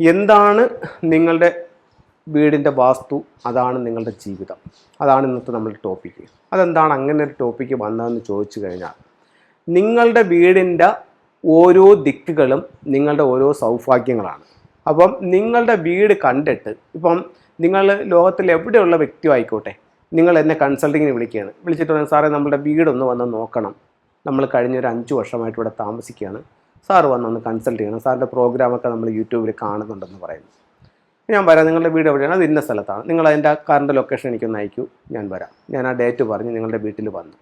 എന്താണ് നിങ്ങളുടെ വീടിന്റെ വാസ്തു? അതാണ് നിങ്ങളുടെ ജീവിതം. അതാണ് ഇന്നത്തെ നമ്മുടെ ടോപ്പിക്ക് അതെന്താണ് അങ്ങനെ ഒരു ടോപ്പിക്ക് വന്നതെന്ന് ചോദിച്ചു കഴിഞ്ഞാൽ നിങ്ങളുടെ വീടിന്റെ ഓരോ ദിക്കുകളും നിങ്ങളുടെ ഓരോ സൗഭാഗ്യങ്ങളാണ്. അപ്പം നിങ്ങളുടെ വീട് കണ്ടിട്ട് ഇപ്പം നിങ്ങൾ ലോകത്തിൽ എവിടെയുള്ള വ്യക്തി ആയിക്കോട്ടെ നിങ്ങൾ എന്നെ കൺസൾട്ടിങ്ങിന് വിളിക്കുകയാണ്. വിളിച്ചിട്ട് സാറേ നമ്മുടെ വീടൊന്ന് വന്ന് നോക്കണം. നമ്മൾ കഴിഞ്ഞൊരു അഞ്ച് വർഷമായിട്ട് ഇവിടെ താമസിക്കുകയാണ്. സാറ് വന്നൊന്ന് കൺസൾട്ട് ചെയ്യണം. സാറിന്റെ പ്രോഗ്രാമൊക്കെ നമ്മൾ യൂട്യൂബിൽ കാണുന്നുണ്ടെന്ന് പറയുന്നു. ഞാൻ വരാം. നിങ്ങളുടെ വീട് എവിടെയാണ്? അത് ഇന്ന സ്ഥലത്താണ്. നിങ്ങൾ അതിന്റെ കാറിന്റെ ലൊക്കേഷൻ എനിക്കൊന്ന് അയക്കൂ. ഞാൻ വരാം. ഞാൻ ആ ഡേറ്റ് പറഞ്ഞ് നിങ്ങളുടെ വീട്ടിൽ വന്നു.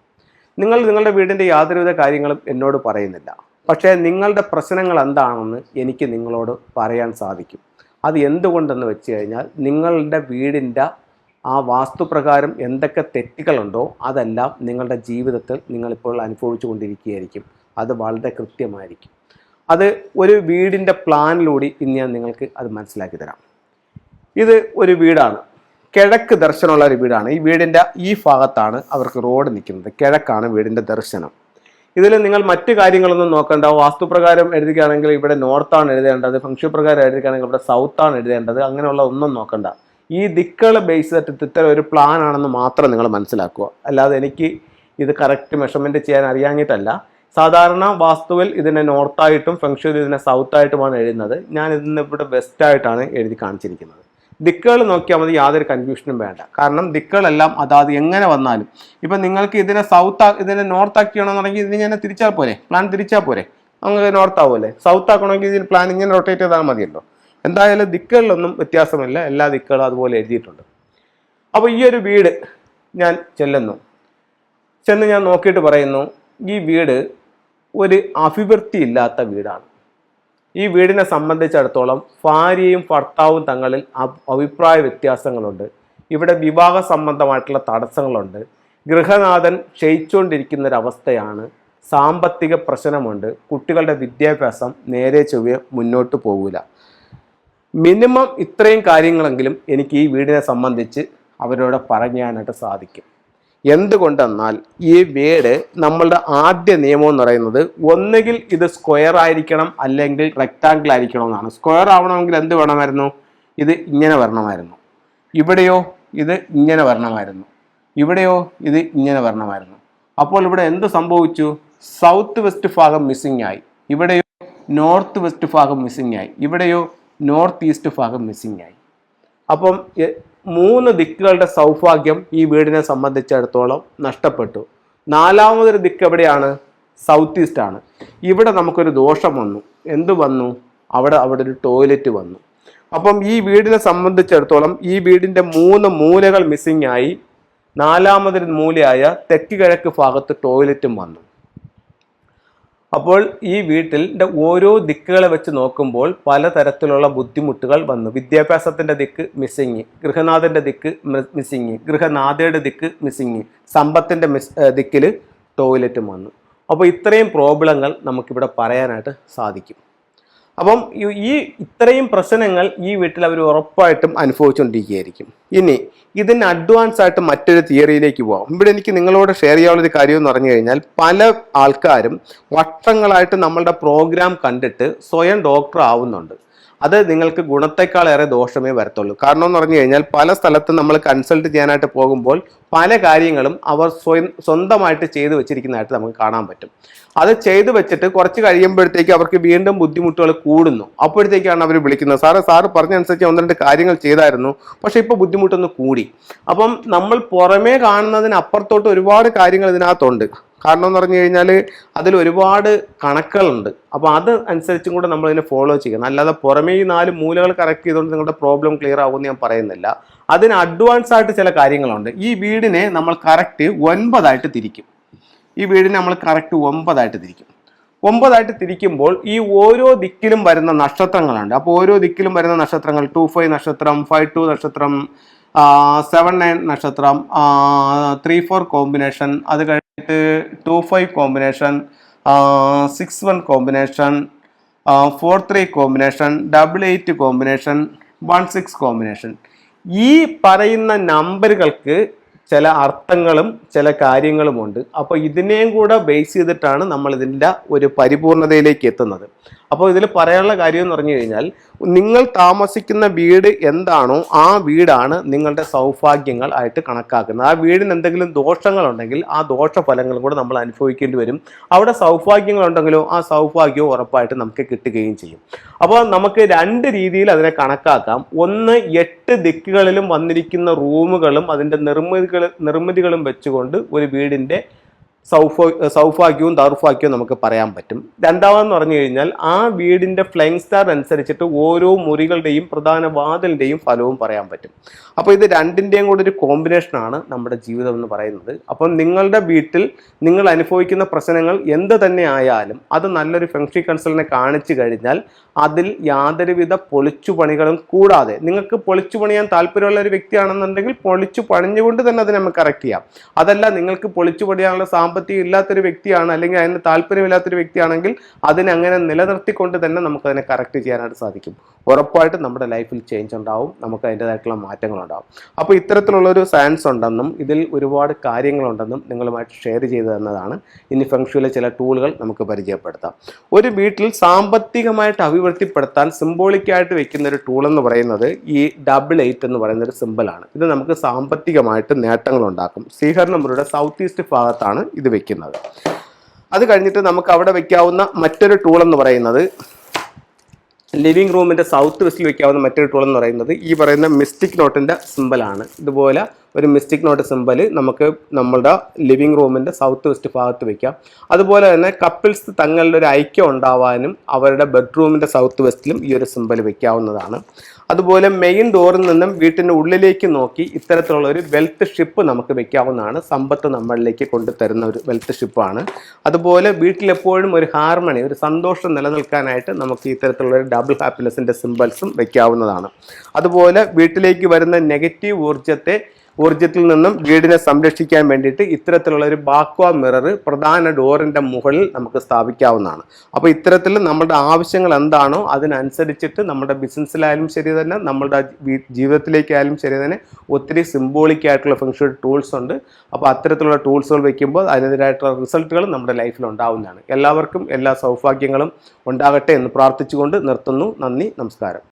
നിങ്ങൾ നിങ്ങളുടെ വീടിന്റെ യാതൊരുവിധ കാര്യങ്ങളും എന്നോട് പറയുന്നില്ല. പക്ഷേ നിങ്ങളുടെ പ്രശ്നങ്ങൾ എന്താണെന്ന് എനിക്ക് നിങ്ങളോട് പറയാൻ സാധിക്കും. അത് എന്തുകൊണ്ടെന്ന് വെച്ച് കഴിഞ്ഞാൽ നിങ്ങളുടെ വീടിന്റെ ആ വാസ്തുപ്രകാരം എന്തൊക്കെ തെറ്റുകളുണ്ടോ അതെല്ലാം നിങ്ങളുടെ ജീവിതത്തിൽ നിങ്ങളിപ്പോൾ അനുഭവിച്ചു കൊണ്ടിരിക്കുകയായിരിക്കും അത് വളരെ കൃത്യമായിരിക്കും. അത് ഒരു വീടിന്റെ പ്ലാനിലൂടെ ഇന്ന് ഞാൻ നിങ്ങൾക്ക് അത് മനസ്സിലാക്കി തരാം. ഇത് ഒരു വീടാണ്. കിഴക്ക് ദർശനമുള്ള ഒരു വീടാണ്. ഈ വീടിന്റെ ഈ ഭാഗത്താണ് അവർക്ക് റോഡ് നിൽക്കുന്നത്. കിഴക്കാണ് വീടിന്റെ ദർശനം. ഇതിൽ നിങ്ങൾ മറ്റു കാര്യങ്ങളൊന്നും നോക്കണ്ട. വാസ്തുപ്രകാരം എഴുതുകയാണെങ്കിൽ ഇവിടെ നോർത്താണ് എഴുതേണ്ടത്. ഫംഗ്ഷൻ പ്രകാരം എഴുതുകയാണെങ്കിൽ ഇവിടെ സൗത്താണ് എഴുതേണ്ടത്. അങ്ങനെയുള്ള ഒന്നും നോക്കണ്ട. ഈ ദിക്കുകൾ ബേസ് ചെയ്തിട്ട് ഇത്തരം ഒരു പ്ലാൻ ആണെന്ന് മാത്രം നിങ്ങൾ മനസ്സിലാക്കുക. അല്ലാതെ എനിക്ക് ഇത് കറക്റ്റ് മെഷർമെന്റ് ചെയ്യാൻ അറിയാഞ്ഞിട്ടല്ല. സാധാരണ വാസ്തുവിൽ ഇതിനെ നോർത്തായിട്ടും ഫംഗ്ഷനിൽ ഇതിനെ സൗത്ത് ആയിട്ടുമാണ് എഴുതുന്നത്. ഞാൻ ഇതിന് ഇവിടെ വെസ്റ്റായിട്ടാണ് എഴുതി കാണിച്ചിരിക്കുന്നത്. ദിക്കുകൾ നോക്കിയാൽ മതി യാതൊരു കൺഫ്യൂഷനും വേണ്ട. കാരണം ദിക്കുകളെല്ലാം അതാത് എങ്ങനെ വന്നാലും ഇപ്പം നിങ്ങൾക്ക് ഇതിനെ സൗത്ത് ഇതിനെ നോർത്ത് ആക്കിയാണെന്നുണ്ടെങ്കിൽ ഇതിനെ ഞാൻ തിരിച്ചാൽ പോരെ? പ്ലാൻ തിരിച്ചാൽ പോരെ? നമുക്ക് നോർത്ത് ആവുമല്ലേ സൗത്ത് ആക്കണമെങ്കിൽ ഇതിന് പ്ലാൻ ഇങ്ങനെ റൊട്ടേറ്റ് ചെയ്താൽ മതിയല്ലോ. എന്തായാലും ദിക്കുകളിലൊന്നും വ്യത്യാസമില്ല. എല്ലാ ദിക്കുകളും അതുപോലെ എഴുതിയിട്ടുണ്ട്. അപ്പോൾ ഈ ഒരു വീട് ഞാൻ ചെല്ലുന്നു. ചെന്ന് ഞാൻ നോക്കിയിട്ട് പറയുന്നു ഈ വീട് ഒരു അഭിവൃദ്ധി ഇല്ലാത്ത വീടാണ്. ഈ വീടിനെ സംബന്ധിച്ചിടത്തോളം ഭാര്യയും ഭർത്താവും തങ്ങളിൽ അഭ് അഭിപ്രായ വ്യത്യാസങ്ങളുണ്ട്. ഇവിടെ വിവാഹ സംബന്ധമായിട്ടുള്ള തടസ്സങ്ങളുണ്ട്. ഗൃഹനാഥൻ ക്ഷയിച്ചുകൊണ്ടിരിക്കുന്ന ഒരവസ്ഥയാണ് സാമ്പത്തിക പ്രശ്നമുണ്ട്. കുട്ടികളുടെ വിദ്യാഭ്യാസം നേരെ ചൊവ്വെ മുന്നോട്ട് പോകില്ല മിനിമം ഇത്രയും കാര്യങ്ങളെങ്കിലും എനിക്ക് ഈ വീടിനെ സംബന്ധിച്ച് അവരോട് പറയാനായിട്ട് സാധിക്കും. എന്തുകൊണ്ടെന്നാൽ ഈ വേഡ് നമ്മളുടെ ആദ്യ നിയമം എന്ന് പറയുന്നത് ഒന്നുകിൽ ഇത് സ്ക്വയർ ആയിരിക്കണം അല്ലെങ്കിൽ റെക്റ്റാങ്കിൾ ആയിരിക്കണം എന്നാണ്. സ്ക്വയർ ആവണമെങ്കിൽ എന്ത് വേണമായിരുന്നു ഇത് ഇങ്ങനെ വരണമായിരുന്നു. ഇവിടെയോ ഇത് ഇങ്ങനെ വരണമായിരുന്നു. ഇവിടെയോ ഇത് ഇങ്ങനെ വരണമായിരുന്നു. അപ്പോൾ ഇവിടെ എന്ത് സംഭവിച്ചു? സൗത്ത് വെസ്റ്റ് ഭാഗം മിസ്സിംഗ് ആയി. ഇവിടെയോ നോർത്ത് വെസ്റ്റ് ഭാഗം മിസ്സിംഗ് ആയി. ഇവിടെയോ നോർത്ത് ഈസ്റ്റ് ഭാഗം മിസ്സിംഗ് ആയി. അപ്പം മൂന്ന് ദിക്കുകളുടെ സൗഭാഗ്യം ഈ വീടിനെ സംബന്ധിച്ചിടത്തോളം നഷ്ടപ്പെട്ടു. നാലാമതൊരു ദിക്ക് എവിടെയാണ്? സൗത്ത് ഈസ്റ്റ് ആണ്. ഇവിടെ നമുക്കൊരു ദോഷം വന്നു. എന്ത് വന്നു? അവിടെ അവിടെ ഒരു ടോയ്ലറ്റ് വന്നു. അപ്പം ഈ വീടിനെ സംബന്ധിച്ചിടത്തോളം ഈ വീടിന്റെ മൂന്ന് മൂലകൾ മിസ്സിംഗ് ആയി. നാലാമതൊരു മൂലയായ തെക്ക് കിഴക്ക് ഭാഗത്ത് ടോയ്ലറ്റും വന്നു. അപ്പോൾ ഈ വീട്ടിന്റെ ഓരോ ദിക്കുകളെ വെച്ച് നോക്കുമ്പോൾ പലതരത്തിലുള്ള ബുദ്ധിമുട്ടുകൾ വന്നു. വിദ്യാഭ്യാസത്തിന്റെ ദിക്ക് മിസ്സിങ് ഗൃഹനാഥന്റെ ദിക്ക് മിസ്സിങ് ഗൃഹനാഥയുടെ ദിക്ക് മിസ്സിങ് സമ്പത്തിന്റെ മിസ് ദിക്കിൽ ടോയ്ലറ്റും വന്നു. അപ്പോൾ ഇത്രയും പ്രോബ്ലങ്ങൾ നമുക്കിവിടെ പറയാനായിട്ട് സാധിക്കും. അപ്പം ഈ- ഇത്രയും പ്രശ്നങ്ങൾ ഈ വീട്ടിൽ അവർ ഉറപ്പായിട്ടും അനുഭവിച്ചുകൊണ്ടിരിക്കുകയായിരിക്കും. ഇനി ഇതിന് അഡ്വാൻസ് ആയിട്ട് മറ്റൊരു തിയറിയിലേക്ക് പോകാം ഇവിടെ എനിക്ക് നിങ്ങളോട് ഷെയർ ചെയ്യാനുള്ള ഒരു കാര്യം എന്ന് പറഞ്ഞു കഴിഞ്ഞാൽ പല ആൾക്കാരും വർഷങ്ങളായിട്ട് നമ്മളുടെ പ്രോഗ്രാം കണ്ടിട്ട് സ്വയം ഡോക്ടർ ആവുന്നുണ്ട്. അത് നിങ്ങൾക്ക് ഗുണത്തെക്കാളേറെ ദോഷമേ വരത്തുള്ളൂ. കാരണം എന്ന് പറഞ്ഞു കഴിഞ്ഞാൽ പല സ്ഥലത്തും നമ്മൾ കൺസൾട്ട് ചെയ്യാനായിട്ട് പോകുമ്പോൾ പല കാര്യങ്ങളും അവർ സ്വയം സ്വന്തമായിട്ട് ചെയ്തു വെച്ചിരിക്കുന്നതായിട്ട് നമുക്ക് കാണാൻ പറ്റും. അത് ചെയ്തു വെച്ചിട്ട് കുറച്ച് കഴിയുമ്പോഴത്തേക്ക് അവർക്ക് വീണ്ടും ബുദ്ധിമുട്ടുകൾ കൂടുന്നു. അപ്പോഴത്തേക്കാണ് അവർ വിളിക്കുന്നത്. സാറ് സാറ് പറഞ്ഞനുസരിച്ച് ഒന്ന് രണ്ട് കാര്യങ്ങൾ ചെയ്തായിരുന്നു. പക്ഷെ ഇപ്പോൾ ബുദ്ധിമുട്ടൊന്ന് കൂടി. അപ്പം നമ്മൾ പുറമേ കാണുന്നതിന് അപ്പുറത്തോട്ട് ഒരുപാട് കാര്യങ്ങൾ ഇതിനകത്തുണ്ട്. കാരണം എന്ന് പറഞ്ഞു കഴിഞ്ഞാൽ അതിൽ ഒരുപാട് കണക്കുകളുണ്ട്. അപ്പോൾ അത് അനുസരിച്ചും കൂടെ നമ്മൾ ഇതിനെ ഫോളോ ചെയ്യണം. അല്ലാതെ പുറമേ ഈ നാല് മൂലകൾ കറക്റ്റ് ചെയ്തുകൊണ്ട് നിങ്ങളുടെ പ്രോബ്ലം ക്ലിയർ ആകുമെന്ന് ഞാൻ പറയുന്നില്ല. അതിന് അഡ്വാൻസ് ആയിട്ട് ചില കാര്യങ്ങളുണ്ട്. ഈ വീടിനെ നമ്മൾ കറക്റ്റ് ഒൻപതായിട്ട് തിരിക്കും. ഈ വീടിനെ നമ്മൾ കറക്റ്റ് ഒമ്പതായിട്ട് തിരിക്കും. ഒമ്പതായിട്ട് തിരിക്കുമ്പോൾ ഈ ഓരോ ദിക്കിലും വരുന്ന നക്ഷത്രങ്ങളുണ്ട്. അപ്പോൾ ഓരോ ദിക്കിലും വരുന്ന നക്ഷത്രങ്ങൾ ടു ഫൈവ് നക്ഷത്രം ഫൈവ് ടു നക്ഷത്രം സെവൻ നയൻ നക്ഷത്രം ത്രീ ഫോർ കോമ്പിനേഷൻ അത് two five combination six one combination four three combination double eight combination one six combination ഈ പറയുന്ന നമ്പറുകൾക്ക് ചില അർത്ഥങ്ങളും ചില കാര്യങ്ങളുമുണ്ട്. അപ്പോൾ ഇതിനെയും കൂടെ ബേസ് ചെയ്തിട്ടാണ് നമ്മൾ ഇതിന്റെ ഒരു പരിപൂർണതയിലേക്ക് എത്തുന്നത്. അപ്പോൾ ഇതിൽ പറയാനുള്ള കാര്യം എന്ന് പറഞ്ഞു കഴിഞ്ഞാൽ നിങ്ങൾ താമസിക്കുന്ന വീട് എന്താണോ ആ വീടാണ് നിങ്ങളുടെ സൗഭാഗ്യങ്ങൾ ആയിട്ട് കണക്കാക്കുന്നത്. ആ വീടിന് എന്തെങ്കിലും ദോഷങ്ങളുണ്ടെങ്കിൽ ആ ദോഷഫലങ്ങളും കൂടെ നമ്മൾ അനുഭവിക്കേണ്ടി വരും. അവിടെ സൗഭാഗ്യങ്ങളുണ്ടെങ്കിലോ ആ സൗഭാഗ്യവും ഉറപ്പായിട്ട് നമുക്ക് കിട്ടുകയും ചെയ്യും. അപ്പോൾ നമുക്ക് രണ്ട് രീതിയിൽ അതിനെ കണക്കാക്കാം. ഒന്ന് എട്ട് ദിക്കുകളിലും വന്നിരിക്കുന്ന റൂമുകളും അതിന്റെ നിർമ്മിതികൾ നിർമ്മിതികളും വെച്ചുകൊണ്ട് ഒരു വീടിന്റെ സൗഫ സൗഫാക്യവും ദൗർഫാക്യവും നമുക്ക് പറയാൻ പറ്റും. രണ്ടാമതെന്ന് പറഞ്ഞു കഴിഞ്ഞാൽ ആ വീടിന്റെ ഫ്ലൈങ് സ്റ്റാർ അനുസരിച്ചിട്ട് ഓരോ മുറികളുടെയും പ്രധാന വാതിലിന്റെയും ഫലവും പറയാൻ പറ്റും. അപ്പോൾ ഇത് രണ്ടിന്റെയും കൂടെ ഒരു കോമ്പിനേഷനാണ് നമ്മുടെ ജീവിതം എന്ന് പറയുന്നത്. അപ്പം നിങ്ങളുടെ വീട്ടിൽ നിങ്ങൾ അനുഭവിക്കുന്ന പ്രശ്നങ്ങൾ എന്ത് തന്നെ ആയാലും അത് നല്ലൊരു ഫെങ്ഷി കൺസൾട്ടിനെ കാണിച്ചു കഴിഞ്ഞാൽ അതിൽ യാതൊരുവിധ പൊളിച്ചു പണികളും കൂടാതെ നിങ്ങൾക്ക് പൊളിച്ചു പണിയാൻ താല്പര്യമുള്ള ഒരു വ്യക്തിയാണെന്നുണ്ടെങ്കിൽ പൊളിച്ചു പണിഞ്ഞുകൊണ്ട് തന്നെ അതിനെ നമുക്ക് കറക്റ്റ് ചെയ്യാം. അതല്ല നിങ്ങൾക്ക് പൊളിച്ചു പണിയാനുള്ള സാമ്പത്തികം ഇല്ലാത്തൊരു വ്യക്തിയാണ് അല്ലെങ്കിൽ അതിന് താല്പര്യമില്ലാത്തൊരു വ്യക്തിയാണെങ്കിൽ അതിനെ അങ്ങനെ നിലനിർത്തിക്കൊണ്ട് തന്നെ നമുക്ക് അതിനെ കറക്റ്റ് ചെയ്യാനായിട്ട് സാധിക്കും. ഉറപ്പായിട്ടും നമ്മുടെ ലൈഫിൽ ചേഞ്ച് ഉണ്ടാവും. നമുക്ക് അതിന്റെതായിട്ടുള്ള മാറ്റങ്ങളുണ്ടാവും അപ്പോൾ ഇത്തരത്തിലുള്ളൊരു സയൻസ് ഉണ്ടെന്നും ഇതിൽ ഒരുപാട് കാര്യങ്ങളുണ്ടെന്നും നിങ്ങളുമായിട്ട് ഷെയർ ചെയ്തു തന്നതാണ്. ഇനി ഫെങ്ഷുവിലെ ചില ടൂളുകൾ നമുക്ക് പരിചയപ്പെടുത്താം. ഒരു വീട്ടിൽ സാമ്പത്തികമായിട്ട് അഭിവൃദ്ധിപ്പെടുത്താൻ സിംബോളിക്കായിട്ട് വെക്കുന്ന ഒരു ടൂൾ എന്ന് പറയുന്നത് ഈ ഡബിൾ എയ്റ്റ് എന്ന് പറയുന്ന ഒരു സിമ്പിളാണ് ഇത് നമുക്ക് സാമ്പത്തികമായിട്ട് നേട്ടങ്ങൾ ഉണ്ടാക്കും. നമ്പറുടെ സൗത്ത് ഈസ്റ്റ് ഭാഗത്താണ്. ഇത് വെക്കുന്നത്. അത് കഴിഞ്ഞിട്ട് നമുക്ക് അവിടെ വെക്കാവുന്ന മറ്റൊരു ടൂൾ എന്ന് പറയുന്നത് ലിവിംഗ് റൂമിന്റെ സൗത്ത് വെസ്റ്റിൽ വെക്കാവുന്ന മറ്റൊരു ടൂൾ എന്ന് പറയുന്നത് ഈ പറയുന്ന മിസ്റ്റിക് നോട്ടിന്റെ സിമ്പലാണ് ഇതുപോലെ ഒരു മിസ്റ്റിക് നോട്ട് സിമ്പൽ നമുക്ക് നമ്മളുടെ ലിവിംഗ് റൂമിന്റെ സൗത്ത് വെസ്റ്റ് ഭാഗത്ത് വെക്കാം. അതുപോലെ തന്നെ കപ്പിൾസ് തങ്ങളുടെ ഒരു ഐക്യം ഉണ്ടാവാനും അവരുടെ ബെഡ്റൂമിന്റെ സൗത്ത് വെസ്റ്റിലും ഈ ഒരു സിമ്പൽ വെക്കാവുന്നതാണ്. അതുപോലെ മെയിൻ ഡോറിൽ നിന്നും വീട്ടിന്റെ ഉള്ളിലേക്ക് നോക്കി ഇത്തരത്തിലുള്ള ഒരു വെൽത്ത് ഷിപ്പ് നമുക്ക് വെക്കാവുന്നതാണ്. സമ്പത്ത് നമ്മളിലേക്ക് കൊണ്ടുതരുന്ന ഒരു വെൽത്ത് ഷിപ്പാണ് അതുപോലെ വീട്ടിലെപ്പോഴും ഒരു ഹാർമണി ഒരു സന്തോഷം നിലനിൽക്കാനായിട്ട് നമുക്ക് ഇത്തരത്തിലുള്ള ഒരു ഡബിൾ ഹാപ്പിനെസ്സിന്റെ സിമ്പിൾസും വെക്കാവുന്നതാണ്. അതുപോലെ വീട്ടിലേക്ക് വരുന്ന നെഗറ്റീവ് ഊർജത്തെ ഊർജത്തിൽ നിന്നും വീടിനെ സംരക്ഷിക്കാൻ വേണ്ടിയിട്ട് ഇത്തരത്തിലുള്ള ഒരു ബാക്വ മിറർ പ്രധാന ഡോറിന്റെ മുകളിൽ നമുക്ക് സ്ഥാപിക്കാവുന്നതാണ്. അപ്പോൾ ഇത്തരത്തിൽ നമ്മുടെ ആവശ്യങ്ങൾ എന്താണോ അതിനനുസരിച്ചിട്ട് നമ്മുടെ ബിസിനസ്സിലായാലും ശരി തന്നെ നമ്മളുടെ വീ- ജീവിതത്തിലേക്കായാലും ശരി തന്നെ ഒത്തിരി സിംബോളിക് ആയിട്ടുള്ള ഫംഗ്ഷൻ ടൂൾസ് ഉണ്ട്. അപ്പോൾ അത്തരത്തിലുള്ള ടൂൾസുകൾ വെക്കുമ്പോൾ അതിനെതിരായിട്ടുള്ള റിസൾട്ടുകൾ നമ്മുടെ ലൈഫിൽ ഉണ്ടാവുന്നതാണ്. എല്ലാവർക്കും എല്ലാ സൗഭാഗ്യങ്ങളും ഉണ്ടാകട്ടെ എന്ന് പ്രാർത്ഥിച്ചുകൊണ്ട് നിർത്തുന്നു. നന്ദി നമസ്കാരം.